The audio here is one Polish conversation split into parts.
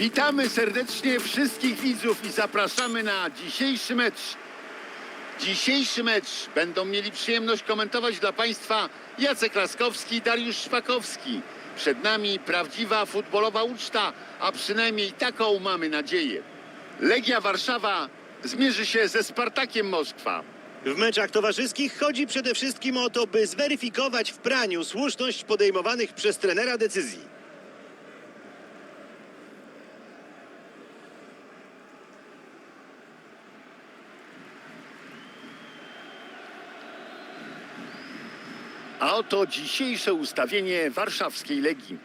Witamy serdecznie wszystkich widzów i zapraszamy na dzisiejszy mecz. Dzisiejszy mecz będą mieli przyjemność komentować dla Państwa Jacek Laskowski i Dariusz Szpakowski. Przed nami prawdziwa futbolowa uczta, a przynajmniej taką mamy nadzieję. Legia Warszawa zmierzy się ze Spartakiem Moskwa. W meczach towarzyskich chodzi przede wszystkim o to, by zweryfikować w praniu słuszność podejmowanych przez trenera decyzji. A oto dzisiejsze ustawienie warszawskiej Legii.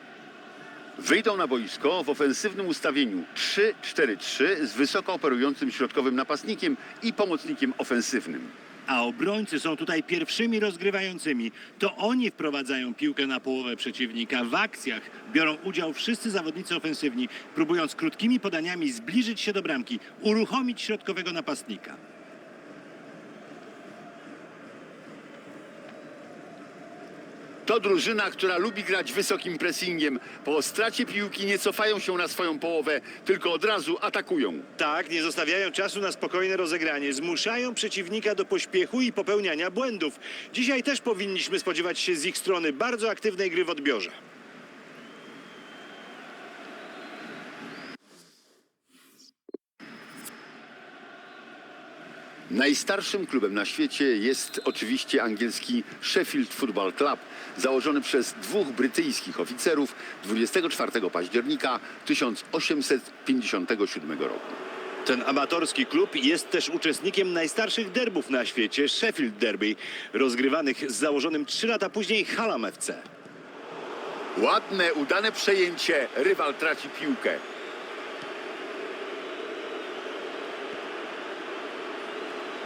Wyjdą na boisko w ofensywnym ustawieniu 3-4-3 z wysoko operującym środkowym napastnikiem i pomocnikiem ofensywnym. A obrońcy są tutaj pierwszymi rozgrywającymi. To oni wprowadzają piłkę na połowę przeciwnika. W akcjach biorą udział wszyscy zawodnicy ofensywni, próbując krótkimi podaniami zbliżyć się do bramki, uruchomić środkowego napastnika. To drużyna, która lubi grać wysokim pressingiem. Po stracie piłki nie cofają się na swoją połowę, tylko od razu atakują. Tak, nie zostawiają czasu na spokojne rozegranie. Zmuszają przeciwnika do pośpiechu i popełniania błędów. Dzisiaj też powinniśmy spodziewać się z ich strony bardzo aktywnej gry w odbiorze. Najstarszym klubem na świecie jest oczywiście angielski Sheffield Football Club, założony przez dwóch brytyjskich oficerów 24 października 1857 roku. Ten amatorski klub jest też uczestnikiem najstarszych derbów na świecie, Sheffield Derby, rozgrywanych z założonym trzy lata później Hallam FC. Ładne, udane przejęcie. Rywal traci piłkę.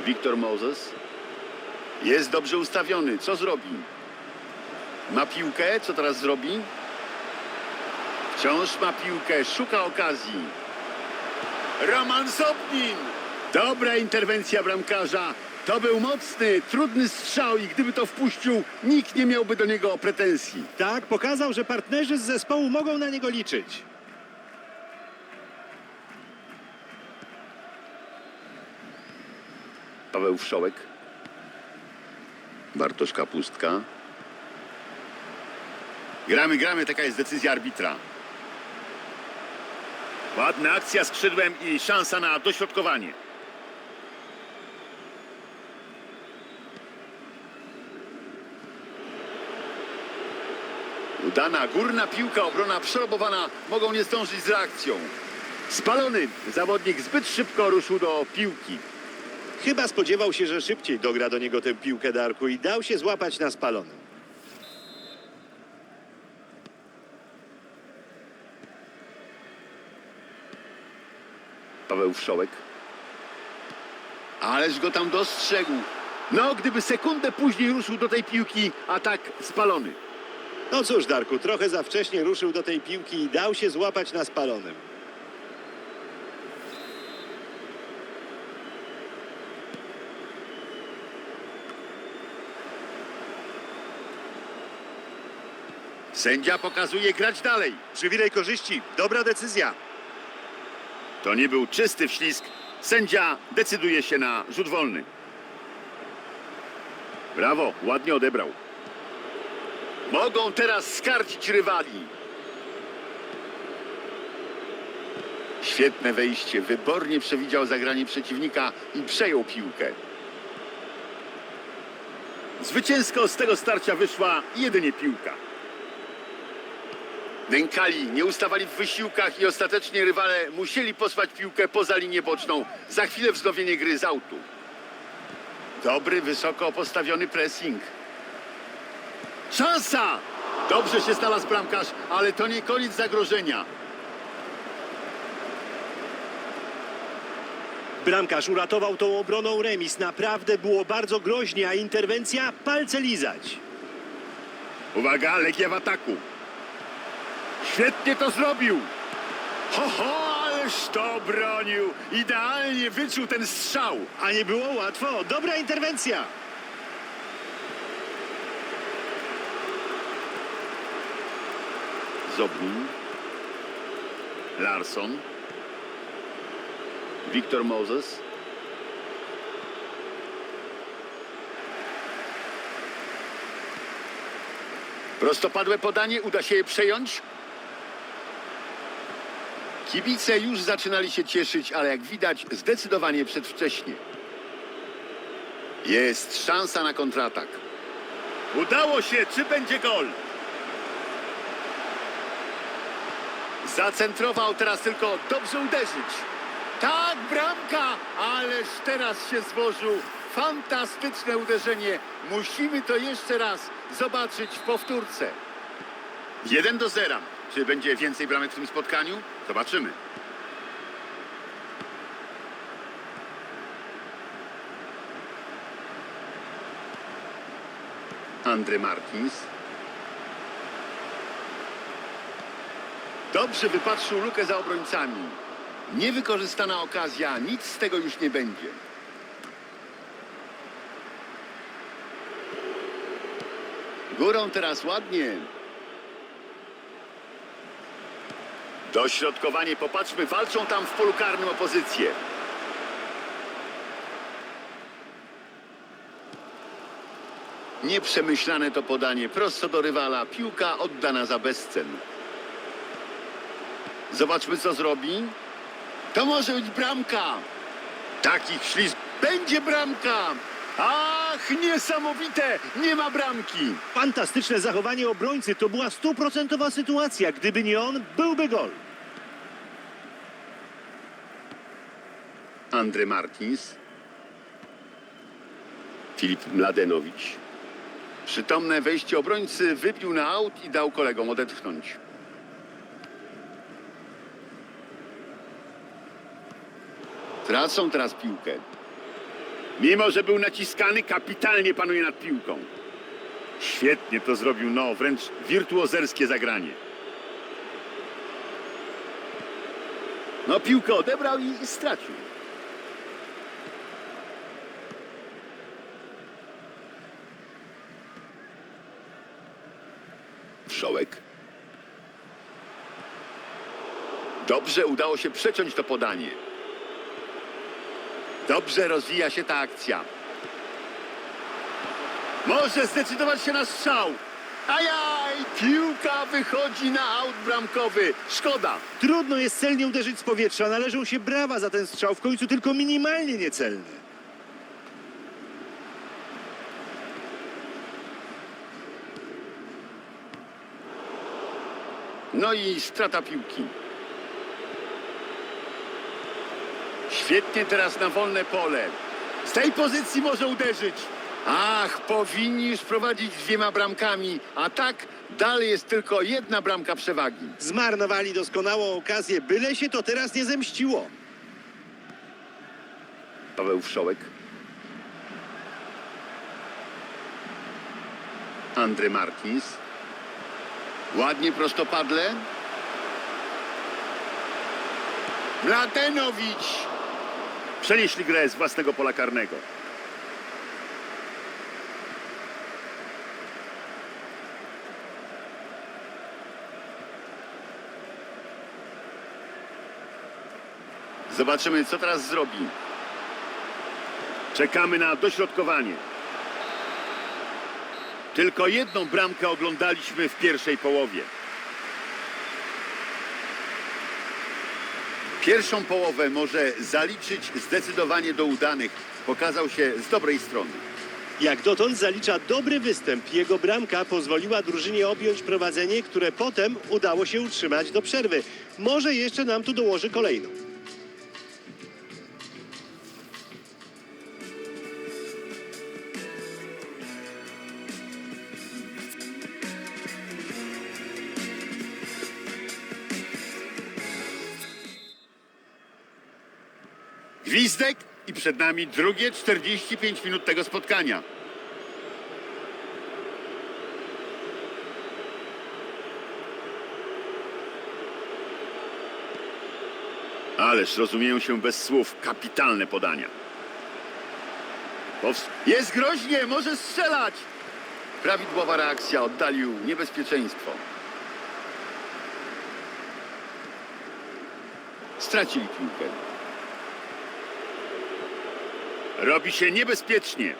Wiktor Moses jest dobrze ustawiony. Co zrobi? Ma piłkę. Co teraz zrobi? Wciąż ma piłkę. Szuka okazji. Roman Sopnin. Dobra interwencja bramkarza. To był mocny, trudny strzał i gdyby to wpuścił, nikt nie miałby do niego pretensji. Tak, pokazał, że partnerzy z zespołu mogą na niego liczyć. Paweł Wszołek. Bartosz Kapustka. Gramy, gramy, taka jest decyzja arbitra. Ładna akcja skrzydłem i szansa na dośrodkowanie. Udana górna piłka, obrona przerobowana, mogą nie zdążyć z reakcją. Spalony zawodnik zbyt szybko ruszył do piłki. Chyba spodziewał się, że szybciej dogra do niego tę piłkę Darku i dał się złapać na spalonym. Paweł Wszołek. Ależ go tam dostrzegł. No, gdyby sekundę później ruszył do tej piłki, a tak spalony. No cóż, Darku, trochę za wcześnie ruszył do tej piłki i dał się złapać na spalonym. Sędzia pokazuje grać dalej. Przywilej korzyści, dobra decyzja. To nie był czysty wślizg. Sędzia decyduje się na rzut wolny. Brawo, ładnie odebrał. Mogą teraz skarcić rywali. Świetne wejście, wybornie przewidział zagranie przeciwnika i przejął piłkę. Zwycięsko z tego starcia wyszła jedynie piłka. Nękali, nie ustawali w wysiłkach i ostatecznie rywale musieli posłać piłkę poza linię boczną. Za chwilę wznowienie gry z autu. Dobry, wysoko postawiony pressing. Szansa! Dobrze się znalazł bramkarz, ale to nie koniec zagrożenia. Bramkarz uratował tą obroną remis. Naprawdę było bardzo groźnie, a interwencja palce lizać. Uwaga, Legia w ataku. Świetnie to zrobił. Ho, ho, ależ to bronił. Idealnie wyczuł ten strzał. A nie było łatwo. Dobra interwencja. Zobnin. Larson. Victor Moses. Prostopadłe podanie, uda się je przejąć. Kibice już zaczynali się cieszyć, ale jak widać zdecydowanie przedwcześnie. Jest szansa na kontratak. Udało się, czy będzie gol? Zacentrował teraz tylko dobrze uderzyć. Tak, bramka! Ależ teraz się złożył. Fantastyczne uderzenie. Musimy to jeszcze raz zobaczyć w powtórce. 1 do 0. Czy będzie więcej bramek w tym spotkaniu? Zobaczymy. Andre Martins. Dobrze wypatrzył lukę za obrońcami. Niewykorzystana okazja, nic z tego już nie będzie. Górą teraz ładnie. Dośrodkowanie, popatrzmy, walczą tam w polu karnym opozycję. Nieprzemyślane to podanie, prosto do rywala, piłka oddana za bezcen. Zobaczmy, co zrobi. To może być bramka. Takich ślizg. Będzie bramka. Ach, niesamowite. Nie ma bramki. Fantastyczne zachowanie obrońcy. To była stuprocentowa sytuacja. Gdyby nie on, byłby gol. Andre Martins. Filip Mladenowicz. Przytomne wejście obrońcy wypił na aut i dał kolegom odetchnąć. Tracą teraz piłkę. Mimo, że był naciskany, kapitalnie panuje nad piłką. Świetnie to zrobił, no, wręcz wirtuozerskie zagranie. No, piłkę odebrał i stracił. Wszołek. Dobrze udało się przeciąć to podanie. Dobrze rozwija się ta akcja. Może zdecydować się na strzał. Ajaj! Piłka wychodzi na aut bramkowy. Szkoda. Trudno jest celnie uderzyć z powietrza. Należą się brawa za ten strzał. W końcu tylko minimalnie niecelny. No i strata piłki. Świetnie teraz na wolne pole. Z tej pozycji może uderzyć. Ach, powinni już prowadzić dwiema bramkami, a tak dalej jest tylko jedna bramka przewagi. Zmarnowali doskonałą okazję. Byle się to teraz nie zemściło. Paweł Wszołek. Andry Martins. Ładnie prostopadle. Mladenowicz. Przenieśli grę z własnego pola karnego. Zobaczymy, co teraz zrobi. Czekamy na dośrodkowanie. Tylko jedną bramkę oglądaliśmy w pierwszej połowie. Pierwszą połowę może zaliczyć zdecydowanie do udanych. Pokazał się z dobrej strony. Jak dotąd zalicza dobry występ. Jego bramka pozwoliła drużynie objąć prowadzenie, które potem udało się utrzymać do przerwy. Może jeszcze nam tu dołoży kolejną. Gwizdek i przed nami drugie 45 minut tego spotkania. Ależ rozumieją się bez słów kapitalne podania. Jest groźnie, może strzelać! Prawidłowa reakcja oddalił niebezpieczeństwo. stracili piłkę. Robi się niebezpiecznie.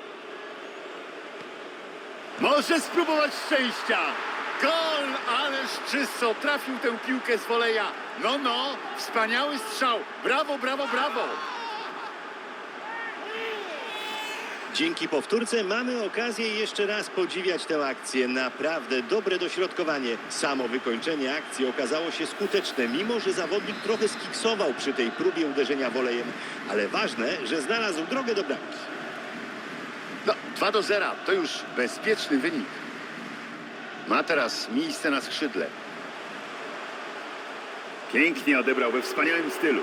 Może spróbować szczęścia. Gol, ależ czysto trafił tę piłkę z woleja. No, no, wspaniały strzał. Brawo, brawo, brawo. Dzięki powtórce mamy okazję jeszcze raz podziwiać tę akcję. Naprawdę dobre dośrodkowanie. Samo wykończenie akcji okazało się skuteczne, mimo że zawodnik trochę skiksował przy tej próbie uderzenia wolejem. Ale ważne, że znalazł drogę do bramki. No, 2 do 0 to już bezpieczny wynik. Ma teraz miejsce na skrzydle. Pięknie odebrał we wspaniałym stylu.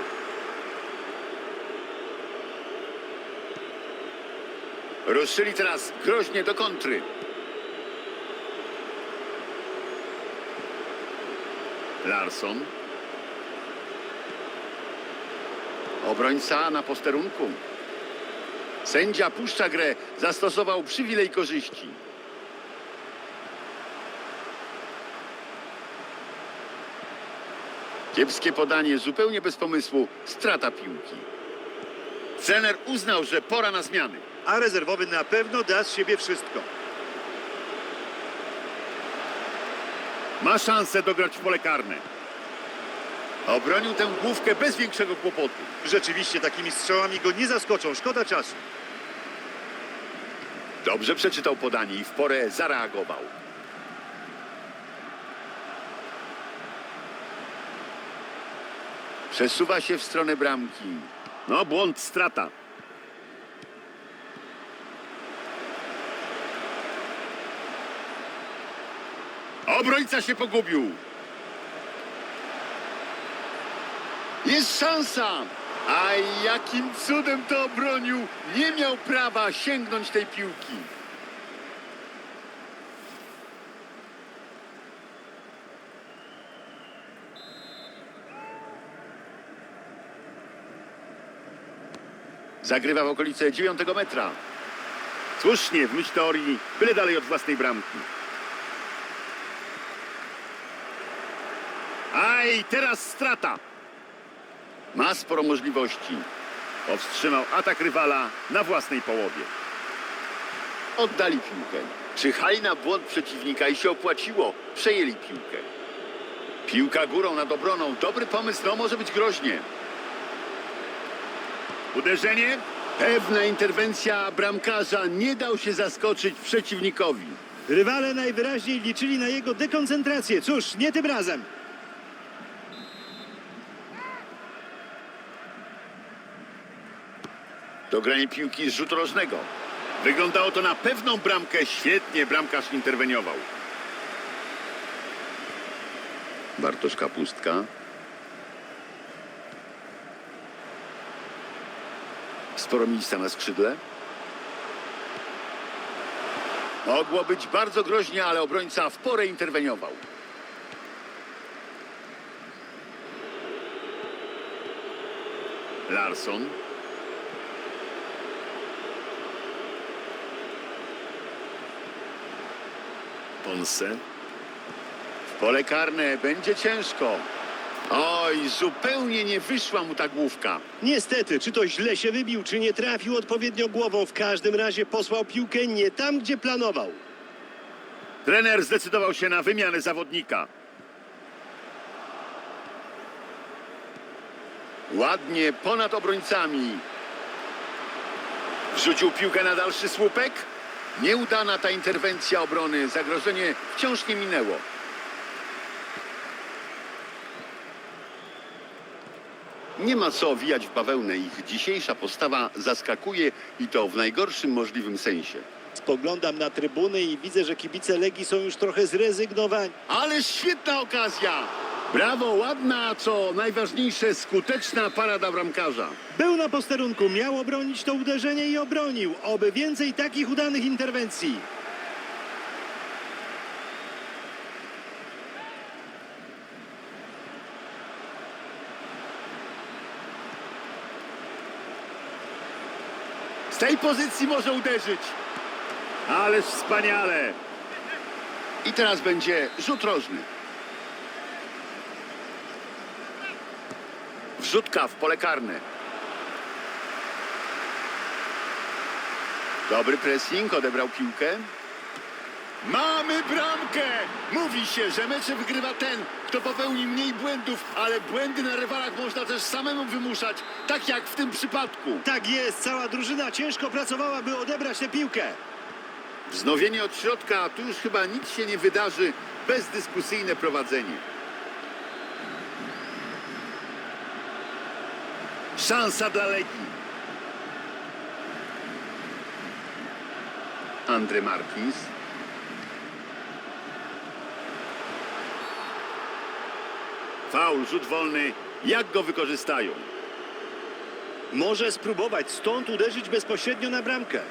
Ruszyli teraz groźnie do kontry. Larson. Obrońca na posterunku. Sędzia puszcza grę, zastosował przywilej korzyści. Kiepskie podanie, zupełnie bez pomysłu, strata piłki. Trener uznał, że pora na zmiany. A rezerwowy na pewno da z siebie wszystko. Ma szansę dograć w pole karne. Obronił tę główkę bez większego kłopotu. Rzeczywiście takimi strzałami go nie zaskoczą. Szkoda czasu. Dobrze przeczytał podanie i w porę zareagował. Przesuwa się w stronę bramki. No, błąd, strata. Obrońca się pogubił. Jest szansa. A jakim cudem to obronił. Nie miał prawa sięgnąć tej piłki. Zagrywa w okolice dziewiątego metra. Słusznie, w myśl teorii, byle dalej od własnej bramki. Aj, teraz strata. Ma sporo możliwości. Powstrzymał atak rywala na własnej połowie. Oddali piłkę. Czyhali na błąd przeciwnika i się opłaciło. Przejęli piłkę. Piłka górą nad obroną. Dobry pomysł, no może być groźnie. Uderzenie. Pewna interwencja bramkarza nie dał się zaskoczyć przeciwnikowi. Rywale najwyraźniej liczyli na jego dekoncentrację. Cóż, nie tym razem. Dogranie piłki z rzutu rożnego. Wyglądało to na pewną bramkę. Świetnie bramkarz interweniował. Bartosz Kapustka. Sporo miejsca na skrzydle. Mogło być bardzo groźnie, ale obrońca w porę interweniował. Larson. Ponce. W pole karne będzie ciężko. Oj, zupełnie nie wyszła mu ta główka. Niestety, czy to źle się wybił, czy nie trafił odpowiednio głową, w każdym razie posłał piłkę nie tam, gdzie planował. Trener zdecydował się na wymianę zawodnika. Ładnie ponad obrońcami. Wrzucił piłkę na dalszy słupek. Nieudana ta interwencja obrony. Zagrożenie wciąż nie minęło. Nie ma co wijać w bawełnę. Ich dzisiejsza postawa zaskakuje i to w najgorszym możliwym sensie. Spoglądam na trybuny i widzę, że kibice Legii są już trochę zrezygnowani. Ale świetna okazja! Brawo, ładna, a co najważniejsze, skuteczna parada bramkarza. Był na posterunku, miał obronić to uderzenie i obronił. Oby więcej takich udanych interwencji. Z tej pozycji może uderzyć. Ależ wspaniale. I teraz będzie rzut rożny. Wrzutka w pole karne. Dobry pressing, odebrał piłkę. Mamy bramkę! Mówi się, że mecze wygrywa ten, kto popełni mniej błędów, ale błędy na rywalach można też samemu wymuszać, tak jak w tym przypadku. Tak jest, cała drużyna ciężko pracowała, by odebrać tę piłkę. Wznowienie od środka, a tu już chyba nic się nie wydarzy. Bezdyskusyjne prowadzenie. Szansa dla Legii. Andre Martins. Faul, rzut wolny. Jak go wykorzystają? Może spróbować stąd uderzyć bezpośrednio na bramkę.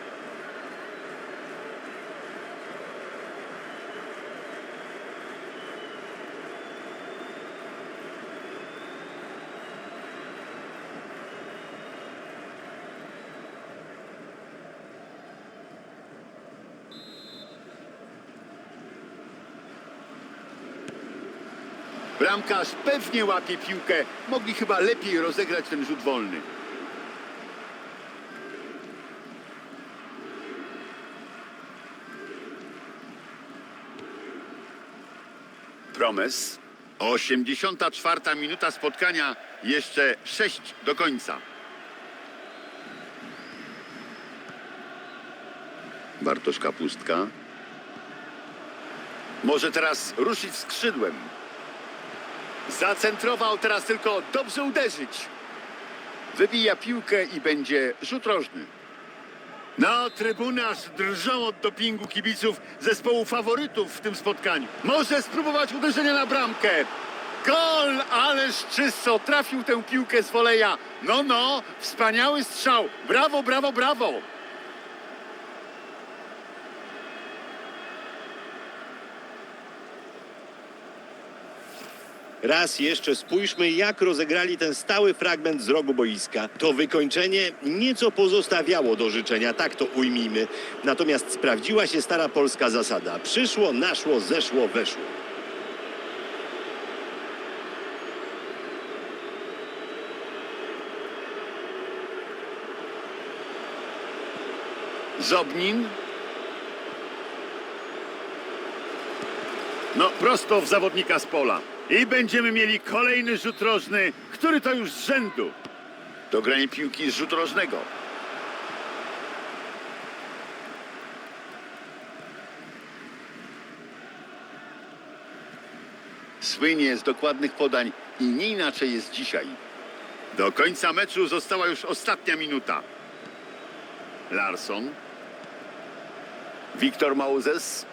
Bramkarz pewnie łapie piłkę. Mogli chyba lepiej rozegrać ten rzut wolny. Promes. 84 minuta spotkania. Jeszcze 6 do końca. Bartosz Kapustka. Może teraz ruszyć skrzydłem. Zacentrował teraz tylko dobrze uderzyć. Wybija piłkę i będzie rzut rożny. No, trybuny aż drżą od dopingu kibiców zespołu faworytów w tym spotkaniu. Może spróbować uderzenia na bramkę. Gol! Ależ czysto trafił tę piłkę z woleja. No, no, wspaniały strzał. Brawo, brawo, brawo. Raz jeszcze spójrzmy, jak rozegrali ten stały fragment z rogu boiska. To wykończenie nieco pozostawiało do życzenia, tak to ujmijmy. Natomiast sprawdziła się stara polska zasada. Przyszło, naszło, zeszło, weszło. Zobnin. No, prosto w zawodnika z pola. I będziemy mieli kolejny rzut rożny, który to już z rzędu. Dogranie piłki z rzutu rożnego. Słynie z dokładnych podań i nie inaczej jest dzisiaj. Do końca meczu została już ostatnia minuta. Larson. Wiktor Moses.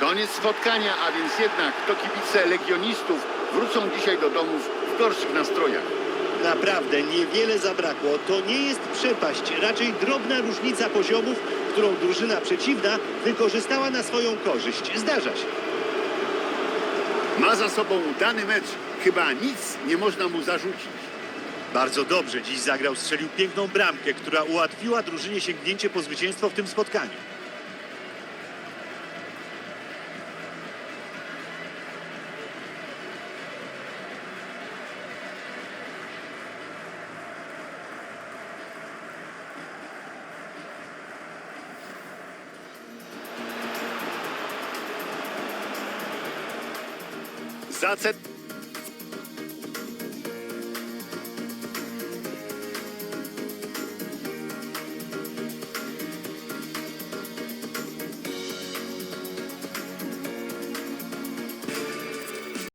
Koniec spotkania, a więc jednak to kibice legionistów wrócą dzisiaj do domów w gorszych nastrojach. Naprawdę niewiele zabrakło. To nie jest przepaść, raczej drobna różnica poziomów, którą drużyna przeciwna wykorzystała na swoją korzyść. Zdarza się. Ma za sobą dany mecz, chyba nic nie można mu zarzucić. Bardzo dobrze dziś zagrał, strzelił piękną bramkę, która ułatwiła drużynie sięgnięcie po zwycięstwo w tym spotkaniu. that's it.